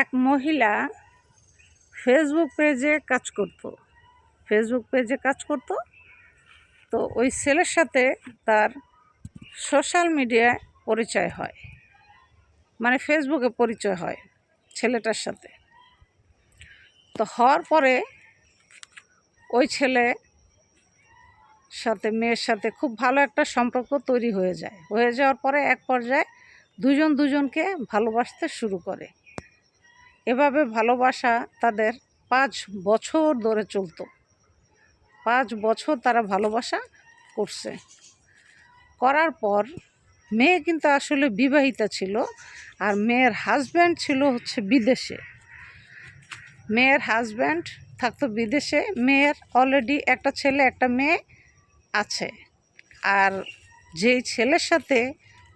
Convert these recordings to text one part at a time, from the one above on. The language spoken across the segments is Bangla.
এক মহিলা ফেসবুক পেজে কাজ করতো। ফেসবুক পেজে কাজ করতো। তো ওই ছেলের সাথে তার সোশ্যাল মিডিয়ায় পরিচয় হয়। মানে ফেসবুকে পরিচয় হয় ছেলেটার সাথে। তো হওয়ার পরে ওই ছেলে সাথে, মেয়ের সাথে খুব ভালো একটা সম্পর্ক তৈরি হয়ে যায়। হয়ে যাওয়ার পরে এক পর্যায়ে দুজন দুজনকে ভালোবাসতে শুরু করে। এভাবে ভালোবাসা তাদের পাঁচ বছর ধরে চলতো। পাঁচ বছর তারা ভালোবাসা করছে। করার পর মেয়ে কিন্তু আসলে বিবাহিতা ছিল আর মেয়ের হাজব্যান্ড ছিল হচ্ছে বিদেশে। মেয়ের হাজব্যান্ড থাকতো বিদেশে, মেয়ের অলরেডি একটা ছেলে, একটা মেয়ে আছে। আর যেই ছেলের সাথে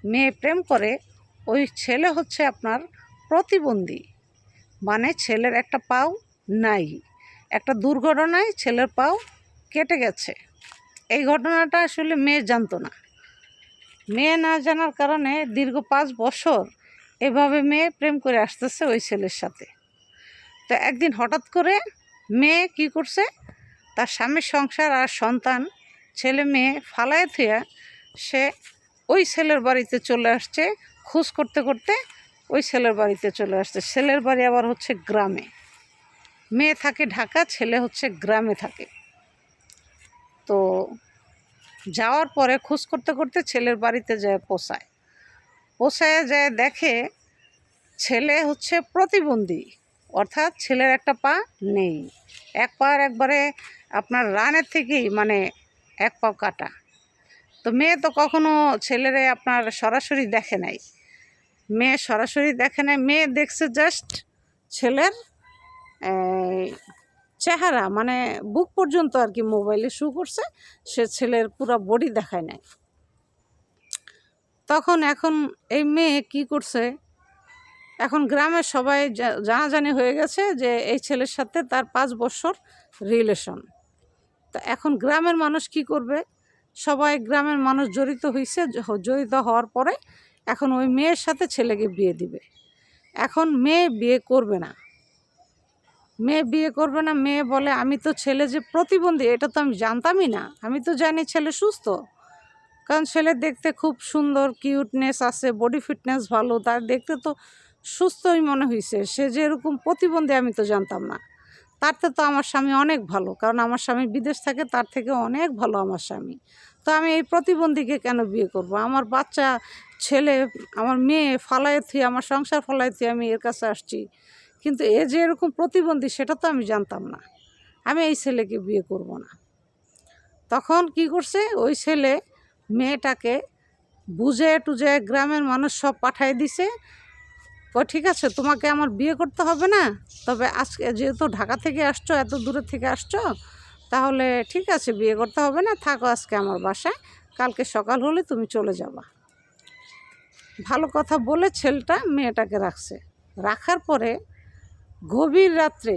মেয়ে প্রেম করে, ওই ছেলে হচ্ছে আপনার প্রতিবন্ধী। মানে ছেলের একটা পাও নাই। একটা দুর্ঘটনায় ছেলের পাও কেটে গেছে। এই ঘটনাটা আসলে মেয়ে জানতো না। মেয়ে না জানার কারণে দীর্ঘ পাঁচ বছর এভাবে মেয়ে প্রেম করে আসতেছে ওই ছেলের সাথে। তো একদিন হঠাৎ করে মেয়ে কি করছে? তার স্বামীর সংসার আর সন্তান, ছেলে মেয়ে ফালায় থুয়া সে ওই ছেলের বাড়িতে চলে আসছে খোঁজ করতে করতে ওই ছেলের বাড়িতে চলে আসছে। ছেলের বাড়ি আবার হচ্ছে গ্রামে। মেয়ে থাকে ঢাকা, ছেলে হচ্ছে গ্রামে থাকে। তো যাওয়ার পরে খোঁজ করতে করতে ছেলের বাড়িতে যায় পোষায় পোষায় যায় দেখে ছেলে হচ্ছে প্রতিবন্ধী, অর্থাৎ ছেলের একটা পা নেই। এক পার একবারে আপনার রানের থেকেই মানে এক পাও কাটা। তো মেয়ে তো কখনো ছেলেরে আপনার সরাসরি দেখে নাই। মেয়ে সরাসরি দেখে নাই। মেয়ে দেখছে জাস্ট ছেলের চেহারা মানে বুক পর্যন্ত আর কি মোবাইলে শু করছে। সে ছেলের পুরো বডি দেখায় নাই। তখন এখন এই মেয়ে কি করছে? এখন গ্রামের সবাই জানাজানি হয়ে গেছে যে এই ছেলের সাথে তার পাঁচ বছর রিলেশন তা এখন গ্রামের মানুষ কি করবে? সবাই গ্রামের মানুষ জড়িত হয়েছে জড়িত হওয়ার পরে এখন ওই মেয়ের সাথে ছেলেকে বিয়ে দিবে। এখন মেয়ে বিয়ে করবে না। মেয়ে বিয়ে করবে না, মেয়ে বলে, আমি তো ছেলে যে প্রতিবন্ধী, এটা তো আমি জানতামই না। আমি তো জানি ছেলে সুস্থ। কারণ ছেলে দেখতে খুব সুন্দর, কিউটনেস আছে, বডি ফিটনেস ভালো, তার দেখতে তো সুস্থই মনে হয়েছে সে যে এরকম প্রতিবন্ধী আমি তো জানতাম না। তার তো আমার স্বামী অনেক ভালো, কারণ আমার স্বামী বিদেশ থাকে, তার থেকে অনেক ভালো আমার স্বামী। তো আমি এই প্রতিবন্ধীকে কেন বিয়ে করব? আমার বাচ্চা ছেলে, আমার মেয়ে থুয়ে আমার সংসার থুয়ে আমি এর কাছে আসছি। কিন্তু এ যে এরকম প্রতিবন্ধী, সেটা তো আমি জানতাম না। আমি এই ছেলেকে বিয়ে করব না। তখন কি করছে? ওই ছেলে মেয়েটাকে বুঝে টুজে গ্রামের মানুষ সব পাঠাই দিছে। ও ঠিক আছে, তোমাকে আমার বিয়ে করতে হবে না। তবে আজকে যেহেতু ঢাকা থেকে আসছো, এত দূরের থেকে আসছো, তাহলে ঠিক আছে, বিয়ে করতে হবে না। থাকো আজকে আমার বাসায়। কালকে সকাল হলে তুমি চলে যাবা। ভালো কথা বলে ছেলেটা মেয়েটাকে রাখছে। রাখার পরে গভীর রাত্রে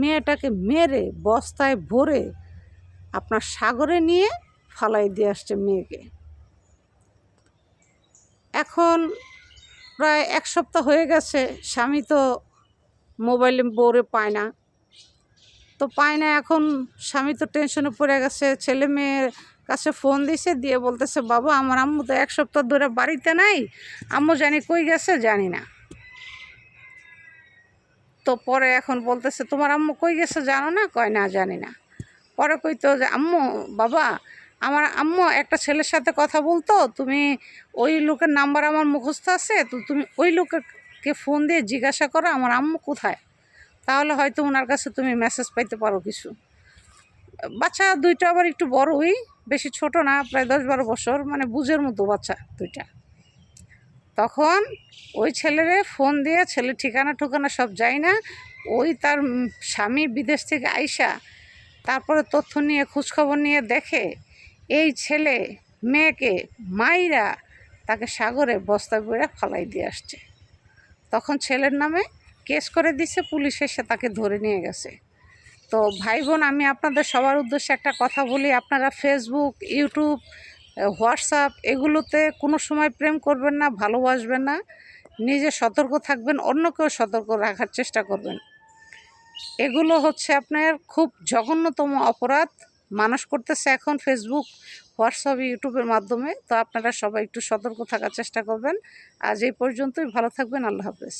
মেয়েটাকে মেরে বস্তায় ভরে আপনার সাগরে নিয়ে ফালাই দিয়ে আসছে মেয়েকে। এখন প্রায় এক সপ্তাহ হয়ে গেছে, স্বামী তো মোবাইলে বউরে পায় না। তো পায় না, এখন স্বামী তো টেনশনে পড়ে গেছে, ছেলে মেয়ের কাছে ফোন দিছে, দিয়ে বলতেছে, বাবা, আমার আম্মু তো এক সপ্তাহ ধরে বাড়িতে নাই। আম্মু জানি কই গেছে, জানি না। তো পরে এখন বলতেছে, তোমার আম্মু কই গেছে জানো না? কয়, না, জানি না। পরে কইতো যে, আম্মু, বাবা, আমার আম্মু একটা ছেলের সাথে কথা বলতো, তুমি ওই লোকের নাম্বার আমার মুখস্থ আছে, তো তুমি ওই লোককে ফোন দিয়ে জিজ্ঞাসা করো, আমার আম্মু কোথায়? তাহলে হয়তো ওনার কাছে তুমি মেসেজ পাইতে পারো কিছু। বাচ্চা দুইটা আবার একটু বড়ই, বেশি ছোট না, প্রায় দশ বারো বছর মানে বুঝের মতো বাচ্চা দুইটা। তখন ওই ছেলেরে ফোন দিয়ে ছেলে ঠিকানা ঠিকানা সব যায় না, ওই তার স্বামী বিদেশ থেকে আইসা তারপরে তথ্য নিয়ে, খোঁজখবর নিয়ে দেখে এই ছেলে মেয়েকে মাইরা তাকে সাগরে বস্তা বইরা ফালাই দিয়ে আসছে। তখন ছেলের নামে কেস করে দিছে, পুলিশ এসে তাকে ধরে নিয়ে গেছে। তো ভাই বোন আমি আপনাদের সবার উদ্দেশ্যে একটা কথা বলি। আপনারা ফেসবুক ইউটিউব হোয়াটসঅ্যাপ এগুলোতে কোনো সময় প্রেম করবেন না, ভালোবাসবেন না। নিজে সতর্ক থাকবেন, অন্যকেও সতর্ক রাখার চেষ্টা করবেন। এগুলো হচ্ছে আপনার খুব জঘন্যতম অপরাধ। মানুষ করতেছে এখন ফেসবুক হোয়াটসঅ্যাপ ইউটিউবের মাধ্যমে। তো আপনারা সবাই একটু সতর্ক থাকার চেষ্টা করবেন। আজ এই পর্যন্তই, ভালো থাকবেন, আল্লাহ হাফেজ।